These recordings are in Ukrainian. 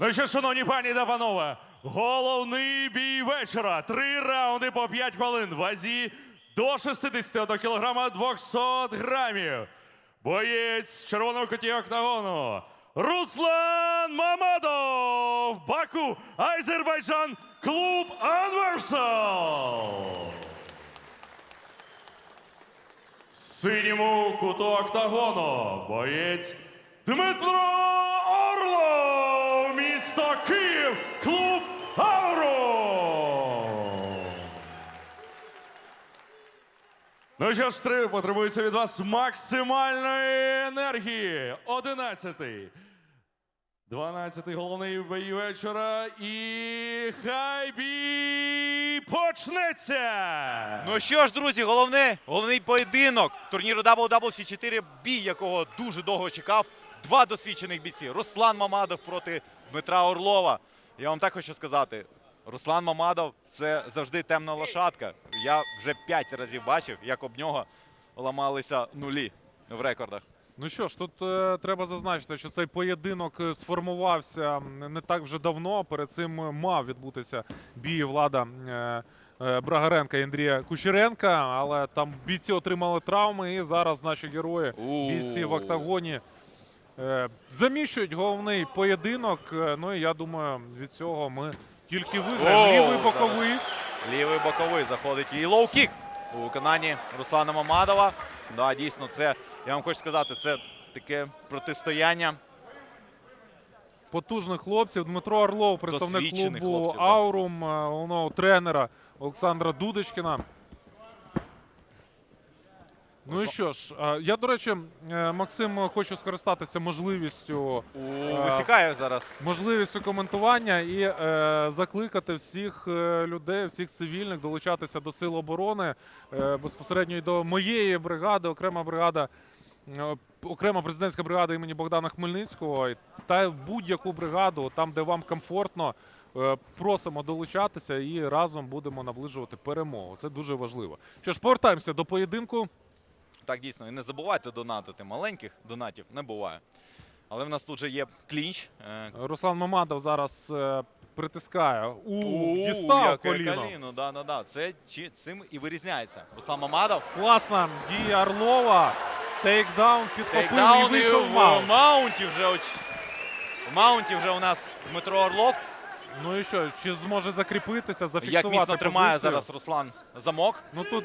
Ну що, шановні пані та панове, головний бій вечора. Три раунди по 5 хвилин. Вазі до 61 кілограма 200 грамів. Боєць червоного куті октагону. Руслан Мамадов. Баку, Азербайджан, клуб Анверсал. В синьому куту октагону боєць Дмитро Місто Київ, клуб Авро. Ну що ж, три потребується від вас максимальної енергії. Одинадцятий. Дванадцятий головний бій вечора. І хай бій почнеться! Ну що ж, друзі, головне, головний поєдинок турніру WWC 4, бій якого дуже довго чекав. Два досвідчених бійці. Руслан Мамадов проти Дмитра Орлова. Я вам так хочу сказати. Руслан Мамадов це завжди темна лошадка. Я вже п'ять разів бачив, як об нього ламалися нулі в рекордах. Ну що ж, тут е, треба зазначити, що цей поєдинок е, сформувався не так вже давно. Перед цим е, мав відбутися бій влада е, е, Брагаренка і Андрія Кучеренка, але там бійці отримали травми, і зараз наші герої, бійці в октагоні, заміщують головний поєдинок. Е, Ну і я думаю, від цього ми тільки виграємо. Лівий боковий. Лівий боковий заходить і лоу-кік у виконанні Руслана Мамадова. Да, дійсно, це, я вам хочу сказати, це таке протистояння. потужних хлопців. Дмитро Орлов, представник Досвідчених клубу хлопців. Аурум, е, головного тренера Олександра Дудочкіна. Ну і що ж, е, я, до речі, е, Максим, хочу скористатися можливістю, висікає зараз. можливістю коментування і е, закликати всіх е, людей, всіх цивільних долучатися до сил оборони е, безпосередньо і до моєї бригади, окрема бригада. е, Окрема президентська бригада імені Богдана Хмельницького та будь-яку бригаду, там, де вам комфортно, е, просимо долучатися і разом будемо наближувати перемогу. Це дуже важливо. Що ж, повертаємося до поєдинку. Так, дійсно. І не забувайте донатити. Маленьких донатів не буває. Але в нас тут же є клінч. Е, Руслан Мамадов зараз е, притискає. У, дістав коліно. коліно. Да, да, да. Це чи, цим і вирізняється. Руслан Мамадов. Класна дія Орлова. Тейкдаун підхопив і Тейкдаун і вийшов в маунті вже. В маунті вже у нас Дмитро Орлов. Ну і що, чи зможе закріпитися, Як зафіксувати міцно тримає позицію? зараз Руслан замок. Ну тут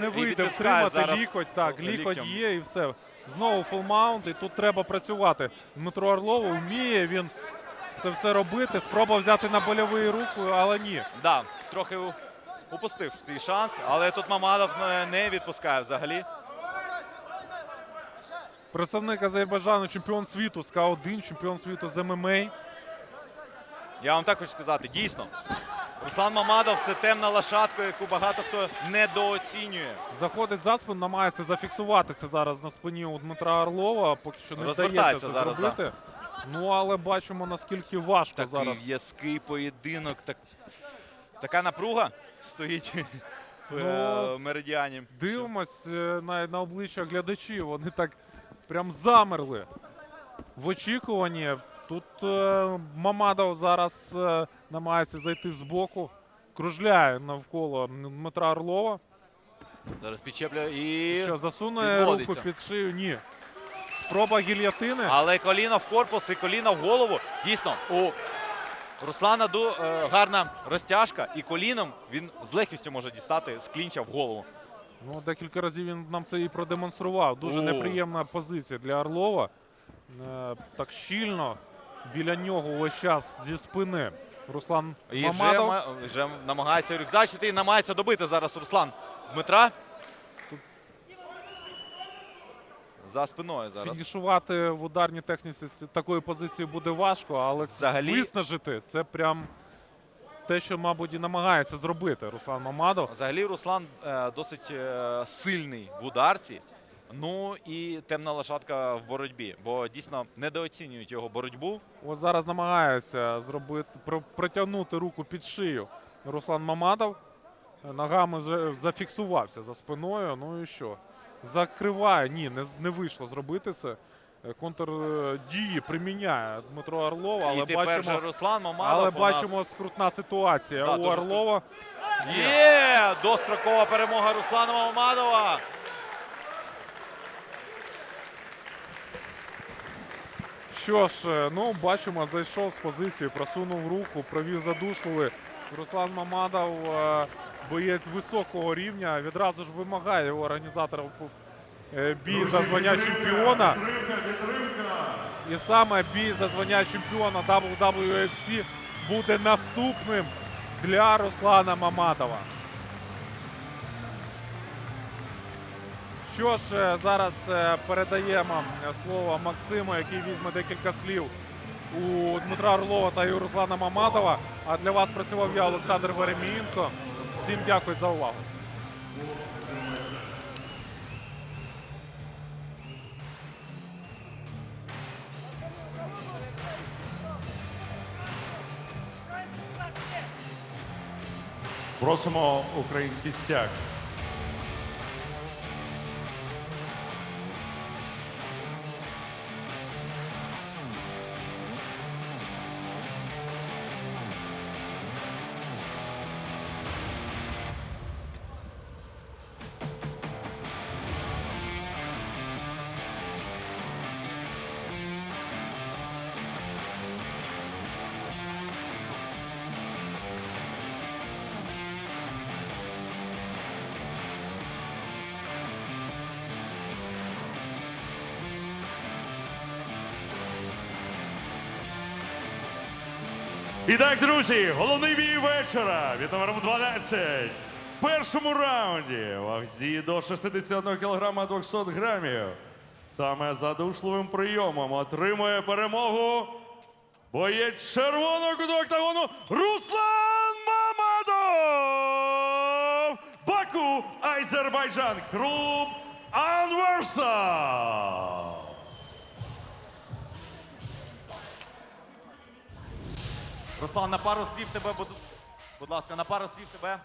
не вийде відтискає втримати зараз лікоть. Так, лікоть є і все. Знову фулмаунт, і тут треба працювати. Дмитро Орлов вміє він це все робити. Спроба взяти на больовий руку, але ні. Да, трохи у- упустив свій шанс, але тут Мамадов не- не відпускає взагалі. Представник Азербайджану, чемпіон світу з К1, чемпіон світу з ММА. Я вам так хочу сказати, дійсно. Руслан Мамадов це темна лошадка, яку багато хто недооцінює. Заходить за спину, намагається зафіксуватися зараз на спині у Дмитра Орлова. Поки що не вдається Розвертається це зараз, зробити. Ну але бачимо наскільки важко Такий зараз. в'язкий поєдинок. Так... Така напруга стоїть в Ну, е, меридіані. Дивимось е, на, на обличчя глядачів. Вони так прям замерли в очікуванні. Тут е, Мамадов зараз е, намагається зайти з боку, кружляє навколо Дмитра Орлова. Зараз підчеплює і. Що засуне руку під шию? Ні. Спроба гільйотини. Але коліно в корпус і коліно в голову. Дійсно, у Руслана Ду е, гарна розтяжка, і коліном він з легкістю може дістати з клінча в голову. Ну, декілька разів він нам це і продемонстрував. Дуже О. неприємна позиція для Орлова. Так щільно біля нього весь час зі спини. Руслан І Мамадов. ма- вже намагається рюкзачити і намагається добити зараз Руслан Дмитра. За спиною зараз. Фінішувати в ударній техніці з такої позиції буде важко, але Взагалі- виснажити це прям те, що, мабуть, і намагається зробити Руслан Мамадов. Взагалі Руслан е, досить е, сильний в ударці. Ну і темна лошадка в боротьбі, бо дійсно недооцінюють його боротьбу. Ось зараз намагається зробити про- протягнути руку під шию Руслан Мамадов. Ногами вже зафіксувався за спиною. Ну і що? Закриває. Ні, не, не вийшло зробити це. е, контрдії приміняє Дмитро Орлов, але І тепер же бачимо, Руслан Мамадов. але у нас- скрутна ситуація Да, у Орлова. Є! Дострокова перемога Руслана Мамадова. Що ж, е, ну бачимо, зайшов з позиції, просунув руку, провів задушливий. Руслан Мамадов, е, боєць високого рівня, відразу ж вимагає у організаторів е, бій за звання чемпіона. І саме бій за звання чемпіона WWFC буде наступним для Руслана Мамадова. Що ж, е, зараз е, передаємо е, слово Максиму, який візьме декілька слів у Дмитра Орлова та у Руслана Мамадова. А для вас працював я, Олександр Веремієнко. Всім дякую за увагу. Просимо український стяг. І так, друзі, головний бій вечора від номером 12. В першому раунді вазі до 61 кг 200 грамів. Саме задушливим прийомом отримує перемогу боєць червоного куту октагону Руслан Мамадов! Баку, Азербайджан, клуб Анверсал. Руслан, на пару слів тебе, будь, будь ласка, на пару слів тебе.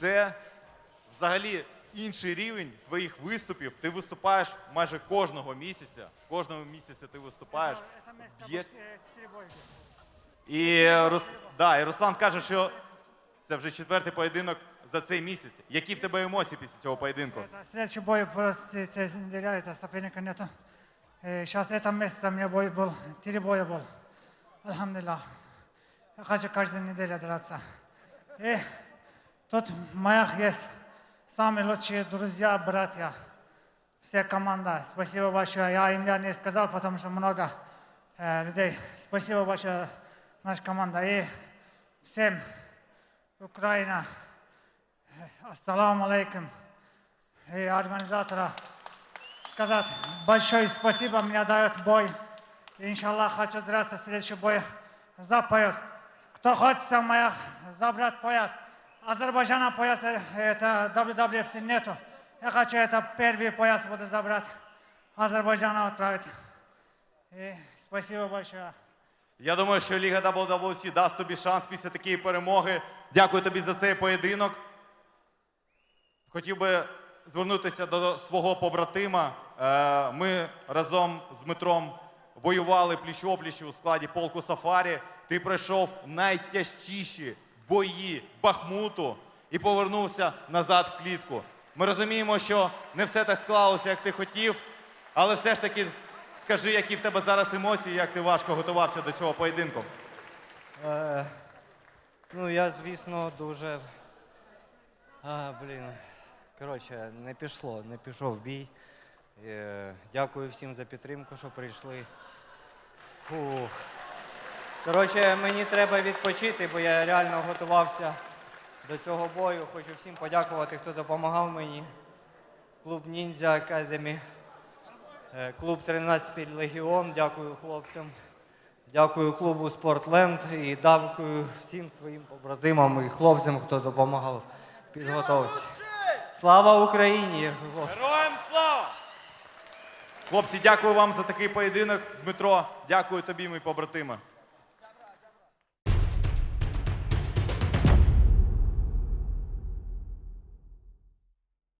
Це взагалі інший рівень твоїх виступів. Ти виступаєш майже кожного місяця. Кожного місяця ти виступаєш. Это место Бьешь. четыре бойки. І, Рус... да, і Руслан каже, що це вже четвертий поєдинок за цей місяць. Які в тебе емоції після цього поєдинку? Это следующий бой просто через неделю, это соперника нету. Сейчас этом месяце у меня бой был, три боя был. Я хочу каждую неделю драться. И тут в моих есть самые лучшие друзья, братья. Вся команда. Спасибо большое. Я имя не сказал, потому что много э, людей. Спасибо большое, наша команда. И всем Украина. Ассаламу алейкум. И организатора сказать большое спасибо, мне дают бой. И, иншаллах, хочу драться в следующий бой за пояс. Кто хочет со моих забрать пояс, Азербайджана пояс, э, это WWFC нету. Я хочу это первый пояс буду забрать, Азербайджана отправить. И спасибо большое. Я думаю, що Ліга WWC дасть тобі шанс після такої перемоги. Дякую тобі за цей поєдинок. Хотів би звернутися до свого побратима. Е, Ми разом з Дмитром воювали пліч-опліч у складі полку Сафарі. Ти пройшов найтяжчіші бої Бахмуту і повернувся назад в клітку. Ми розуміємо, що не все так склалося, як ти хотів, але все ж таки скажи, які в тебе зараз емоції, як ти важко готувався до цього поєдинку. Е, ну, я, звісно, дуже. А, блін. Коротше, не пішло, не пішов бій. Е, дякую всім за підтримку, що прийшли. Фух. Коротше, мені треба відпочити, бо я реально готувався до цього бою. Хочу всім подякувати, хто допомагав мені. Клуб Ніндзя Академі, е, клуб 13 Легіон. Дякую хлопцям. Дякую клубу Спортленд і дякую всім своїм побратимам і хлопцям, хто допомагав в підготовці. Слава Україні! Хлопці, дякую вам за такий поєдинок. Дмитро, дякую тобі, мій побратиме.